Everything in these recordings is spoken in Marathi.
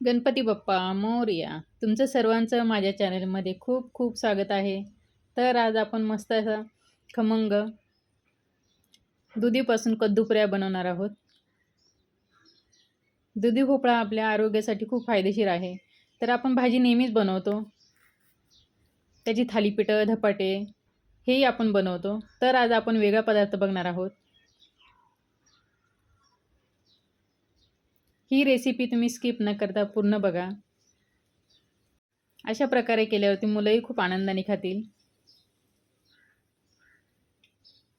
गणपती बाप्पा मोरया तुमचं सर्वांचं माझ्या चॅनलमध्ये खूप खूप स्वागत आहे. तर आज आपण मस्त असा खमंग दुधीपासून कद्दूपुऱ्या बनवणार आहोत. दुधी भोपळा आपल्या आरोग्यासाठी खूप फायदेशीर आहे. तर आपण भाजी नेहमीच बनवतो. त्याची थालीपीठं धपाटे हेही आपण बनवतो. तर आज आपण वेगळा पदार्थ बघणार आहोत. ही रेसिपी तुम्ही स्किप न करता पूर्ण बघा. अशा प्रकारे केल्यावरती मुलंही खूप आनंदाने खातील.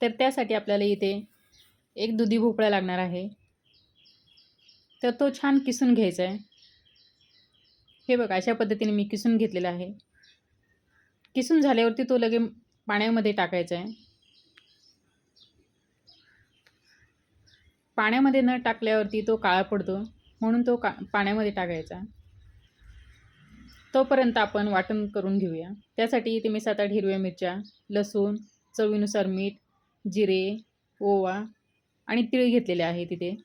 तर त्यासाठी आपल्याला इथे एक दुधी भोपळा लागणार आहे. तर तो छान किसून घ्यायचा आहे. हे बघा अशा पद्धतीने मी किसून घेतलेला आहे. किसून झाल्यावरती तो लगे पाण्यामध्ये टाकायचा आहे. पाण्यामध्ये न टाकल्यावरती तो काळा पडतो. म्हणून तो का पाण्यामध्ये टाकायचा. तोपर्यंत आपण वाटण करून घेऊया. त्यासाठी इथे मी सात आठ हिरव्या मिरच्या लसूण चवीनुसार मीठ जिरे ओवा आणि तिळ घेतलेले आहे तिथे.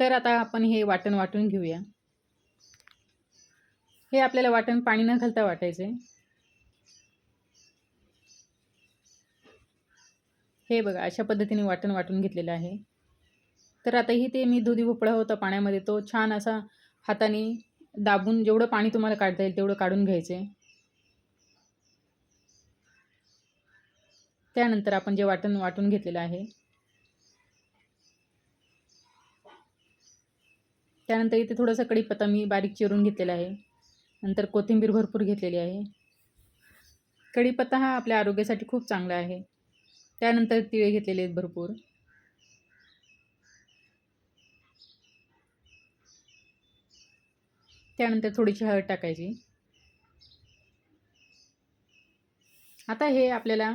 तर आता आपण हे वाटण वाटून घेऊया. हे आपल्याला वाटण पाणी न घालता वाटायचं. आहे हे बघा अशा पद्धतीने वाटण वाटून घेतलेलं आहे. तर आताही ते मी दुधी भोपळा होता पाण्यामध्ये तो छान असा हाताने दाबून जेवढं पाणी तुम्हाला काढता येईल तेवढं काढून घ्यायचं. आहे त्यानंतर आपण जे वाटण वाटून घेतलेलं आहे त्यानंतर इथे थोडंसं कढीपत्ता मी बारीक चिरून घेतलेला आहे. नंतर कोथिंबीर भरपूर घेतलेली आहे. कढीपत्ता हा आपल्या आरोग्यासाठी खूप चांगला आहे. त्यानंतर तिळे घेतलेले आहेत भरपूर. त्यानंतर थोडीशी हळद टाकायची. आता हे आपल्याला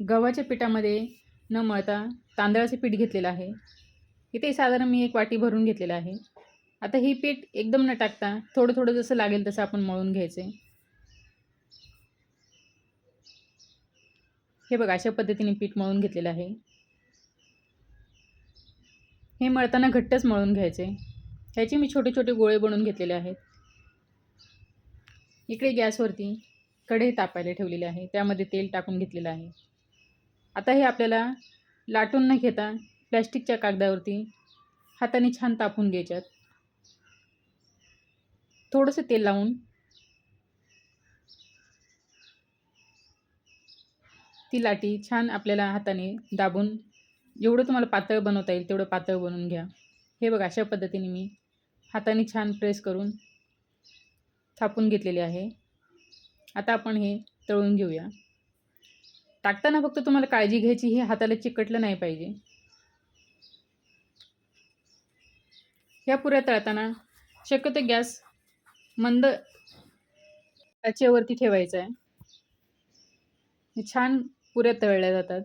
गव्हाच्या पिठामध्ये न मळता तांदळाचे पीठ घेतलेलं आहे. इथे साधारण मी एक वाटी भरून घेतलेलं आहे. आता ही पीठ एकदम न टाकता थोडं थोडं जसं लागेल तसं आपण मळून घ्यायचं. आहे हे बघा अशा पद्धतीने पीठ मळून घेतलेलं आहे. हे मळताना घट्टच मळून घ्यायचे. ह्याचे मी छोटे छोटे गोळे बनवून घेतलेले आहेत. इकडे गॅसवरती कढई तापायला ठेवलेली आहे. त्यामध्ये तेल टाकून घेतलेलं आहे. आता हे आपल्याला लाटून न घेता प्लॅस्टिकच्या कागदावरती हाताने छान तापून घ्यायच्यात. थोडंसं तेल लावून ती लाटी छान आपल्याला हाताने दाबून जेवढं तुम्हाला पातळ बनवता येईल तेवढं पातळ बनवून घ्या. हे बघा अशा पद्धतीने मी हाताने छान प्रेस करून थापून घेतलेले आहे. आता आपण हे तळून घेऊया. टाकताना फक्त तुम्हाला काळजी घ्यायची हे हाताला चिकटलं नाही पाहिजे. ह्या पुऱ्या तळताना शक्यतो गॅस मंद त्याच्यावरती ठेवायचा आहे. छान पुऱ्या तळल्या जातात.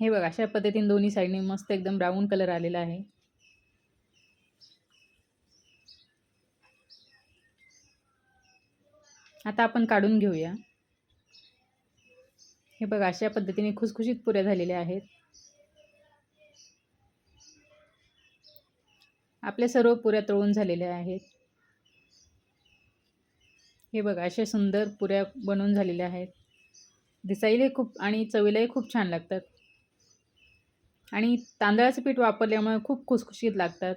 हे बघा अशा पद्धतीने दोन्ही साईडने मस्त एकदम ब्राऊन कलर आलेला आहे. आता आपण काढून घेऊया. हे बघा अशा पद्धतीने खुसखुशीत पुऱ्या झालेल्या आहेत. आपल्या सर्व पुऱ्या तळून झालेल्या आहेत. हे बघा अशा सुंदर पुऱ्या बनवून झालेल्या आहेत. दिसायलाही खूप आणि चवीलाही खूप छान लागतात. आणि तांदळाचं पीठ वापरल्यामुळे खूप खुसखुशीत लागतात.